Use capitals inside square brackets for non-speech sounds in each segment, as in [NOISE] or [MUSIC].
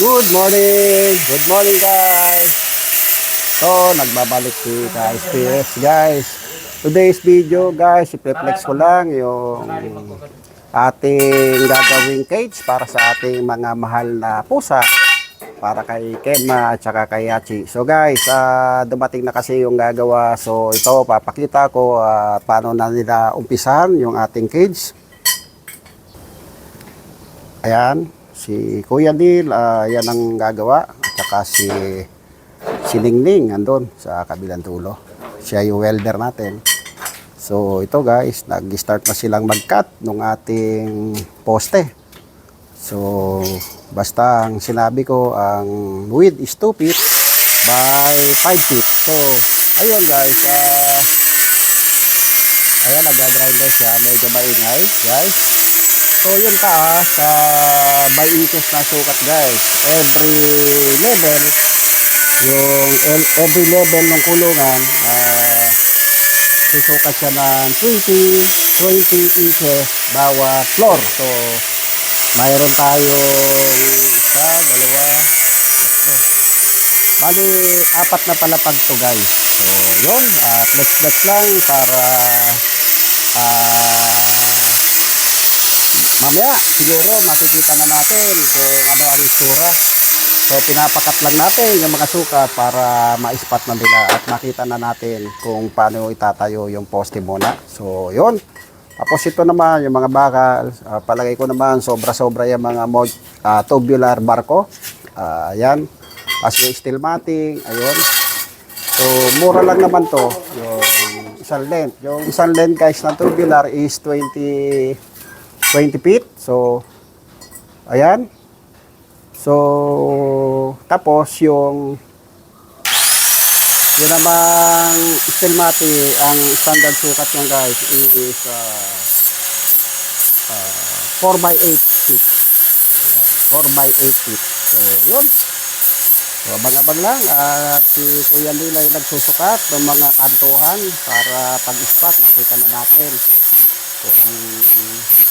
Good morning! Good morning guys! So, nagbabalik si ka-SPS guys. Today's video guys, i-flex ko lang yung ating gagawing cage para sa ating mga mahal na pusa para kay Kenma at saka kay Yachi. So guys, ah, dumating na kasi yung gagawa. So ito, papakita ko ah, paano na nila umpisahan yung ating cage. Ayan, si Kuya Neil, ah, yan ang gagawa. At saka si, si Ningning, andun sa kabilang tulo. Siya yung welder natin. So ito guys, nag-start na silang mag-cut ng ating poste. So basta ang sinabi ko, ang width is 2 feet by 5 feet. So ayun guys, ah, ayan nag-grinder siya, medyo maingay guys. So yung taas sa by inches na sukat guys. Every level yung every level ng kulungan ah susukat siya ng 20 20 inches bawat floor. So mayroon tayong isa, dalawa, Bali, apat na palapag to guys. So, yun. Uh, flex-flex lang para ah mamaya siguro makikita na natin kung ano ang itsura. So pinapakat lang natin yung mga sukat para ma-spot na nila at makita na natin kung paano itatayo yung poste muna. So yun. Tapos ito naman yung mga bakal, ah, palagay ko naman sobra-sobra yung mga ah, tubular barko. Ah, yan. As yung steel matting, ayun. So mura lang naman to yung isang length. Yung isang length guys ng tubular is 20 20 feet. So, ayan. So, tapos yung yun namang steel mati, ang standard sukat niyan guys is uh, uh, 4 by 8 feet. Ayan, 4 by 8 feet. So, yun. So, abang-abang lang. At si Kuya Nila ay nagsusukat ng mga kantuhan para pag-spot, nakita na natin kung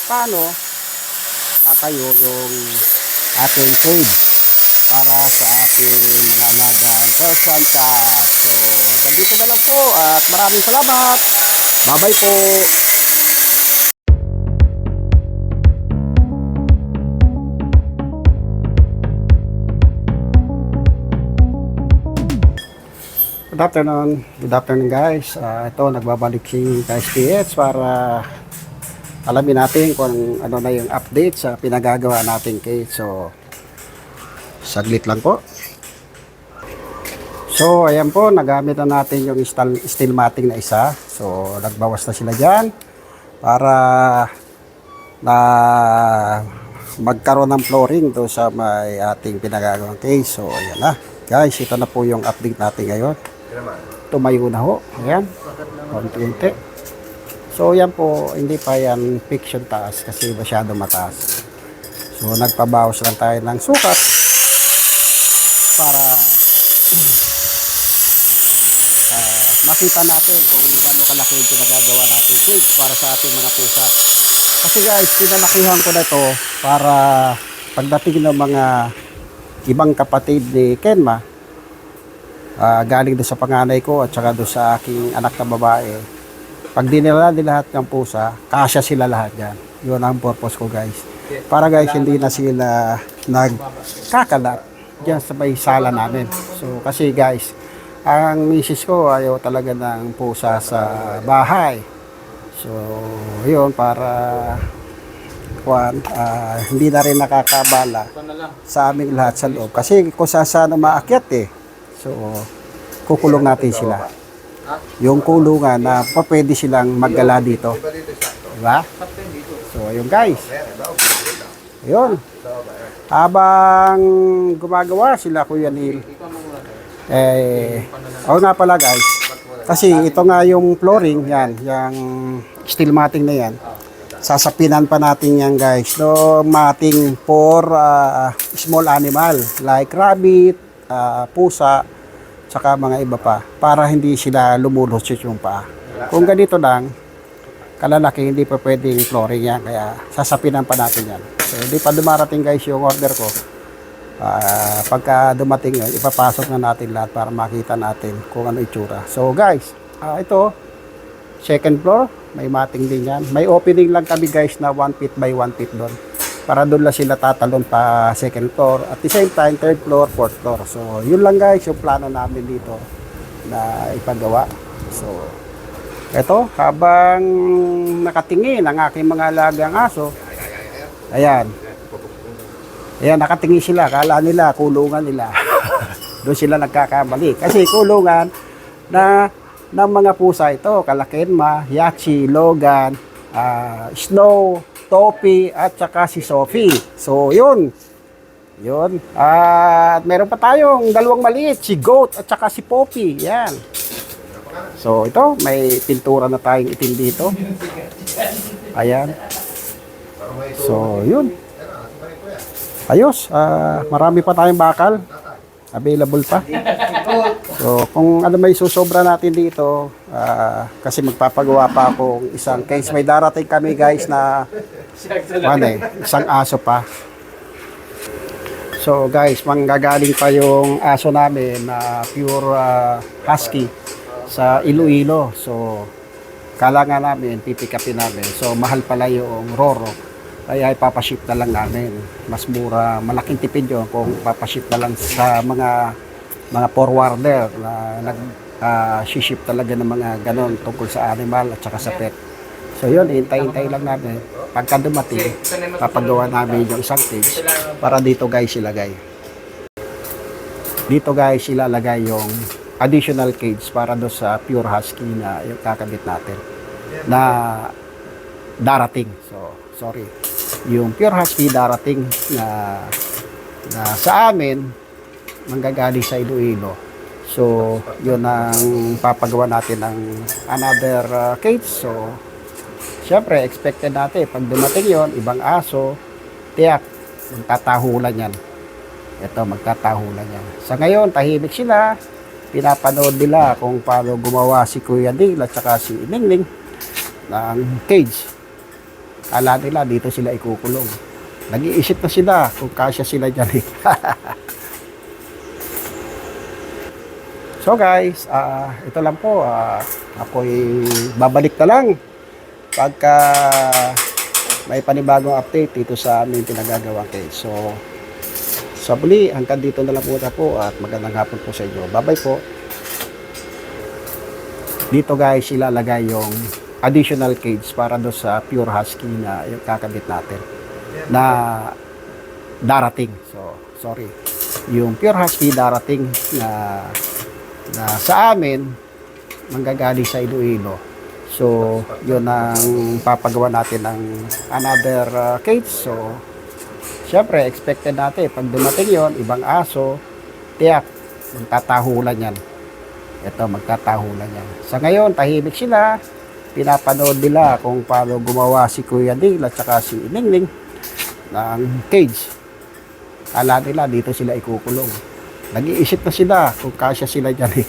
paano tatayo yung ating cage para sa ating mga alagang Persian cat. So, hanggang dito na lang po at maraming salamat. Bye-bye po. Good afternoon. Good afternoon guys. Ah, ito nagbabalik si KSPS para alamin natin kung ano na yung update sa pinagagawa natin cage. So saglit lang po. So ayan po, nagamit na natin yung steel, steel matting na isa. So nagbawas na sila dyan para na magkaroon ng flooring to sa may ating pinagagawang case. So ayan na. Guys, ito na po yung update natin ngayon. Tumayo na ho. Ayan. Konti-unti. So yan po, hindi pa yan fiction taas kasi masyado mataas. So nagpabawas lang tayo ng sukat para ah, makita natin kung gaano kalaki yung pinagagawa natin cage para sa ating mga pusa. Kasi guys, pinalakihan ko na to para pagdating ng mga ibang kapatid ni Kenma, ah, galing doon sa panganay ko at saka doon sa aking anak na babae, pag dinala din lahat ng pusa, kasya sila lahat yan. Yun ang purpose ko guys. Para guys, hindi na sila nagkakalat dyan sa may sala namin. So kasi guys, ang misis ko ayaw talaga ng pusa sa bahay. So, yun para kuan ah, hindi na rin nakakabala sa aming lahat sa loob. Kasi kung saan maakyat eh. So, kukulong natin sila. Yung kulungan na pa pwede silang maggala dito. Diba? So, ayun guys. Ayun. Habang gumagawa sila Kuya Neil. Eh, oh nga pala guys. Kasi ito nga yung flooring, yan, yung steel matting na yan. Sasapinan pa natin yan guys. No, matting for ah, small animal like rabbit, ah, pusa, tsaka mga iba pa para hindi sila lumulusot yung paa. Kung ganito lang, kalalaki hindi pa pwedeng flooring yan kaya sasapinan pa natin yan. So hindi pa dumarating guys yung order ko. Ah, pagka dumating yun, ipapasok na natin lahat para makita natin kung ano itsura. So guys, ah, ito, second floor, may mating din yan. May opening lang kami guys na 1 feet by 1 feet doon. Para doon lang sila tatalon pa second floor. At the same time, third floor, fourth floor. So yun lang guys, yung plano namin dito na ipagawa. So, eto, habang nakatingin ang aking mga alagang aso, ayan, Ayan, nakatingin sila. Kala nila, kulungan nila. [LAUGHS] Doon sila nagkakamali. Kasi kulungan na ng mga pusa ito. Kalakenma, Yachi, Logan, ah, Snow, Topi, at saka si Sophie. So, yun. Yun. At meron pa tayong dalawang maliit. Si Goat at saka si Poppy. Yan. So, ito. May pintura na tayong itim dito. Ayan. So, yun. Ayos, ah, marami pa tayong bakal. Available pa. So, kung ano may susobra natin dito, ah, kasi magpapagawa pa ako isang case. May darating kami guys na eh, isang aso pa. So guys, manggagaling pa yung aso namin na pure ah, husky sa Iloilo. So, kala nga namin, pipikapin namin. So, mahal pala yung Roro. Kaya ipapaship na lang namin. Mas mura, malaking tipid yun kung papaship na lang sa mga mga forwarder na nag ah, ship talaga ng mga ganon tungkol sa animal at saka sa pet. So yun, hintay-hintay lang namin. Pagka dumating, papagawa namin yung isang cage para dito guys ilagay. Dito guys ilalagay yung additional cage para do sa pure husky na yung kakabit natin na darating. So, sorry. Yung pure husky darating na na sa amin manggagaling sa Iloilo. So, yun ang papagawa natin ng another uh, cage. So, syempre, expected natin, pag dumating yon ibang aso, tiyak, magtatahulan yan. Ito, magtatahulan yan. Sa ngayon, tahimik sila. Pinapanood nila kung paano gumawa si Kuya Ding at saka si Ningning ng cage. Kala nila, dito sila ikukulong. Nag-iisip na sila kung kasya sila dyan. eh. [LAUGHS] So guys, ah ito lang po. ah ako'y babalik na lang pagka may panibagong update dito sa aming pinagagawa case. So, sa muli, hanggang dito na lang po na po at magandang hapon po sa inyo. Bye-bye po. Dito guys, ilalagay yung additional cage para do sa pure husky na yung kakabit natin na darating. So, sorry. Yung pure husky darating na na sa amin manggagaling sa Iloilo. So, yun ang papagawa natin ng another uh, cage. So, syempre, expected natin, pag dumating yon ibang aso, tiyak, magtatahulan yan. Ito, magtatahulan yan. Sa ngayon, tahimik sila. Pinapanood nila kung paano gumawa si Kuya Ding at saka si Ningning ng cage. Kala nila dito sila ikukulong. Nag-iisip na sila kung kasya sila dyan. [LAUGHS]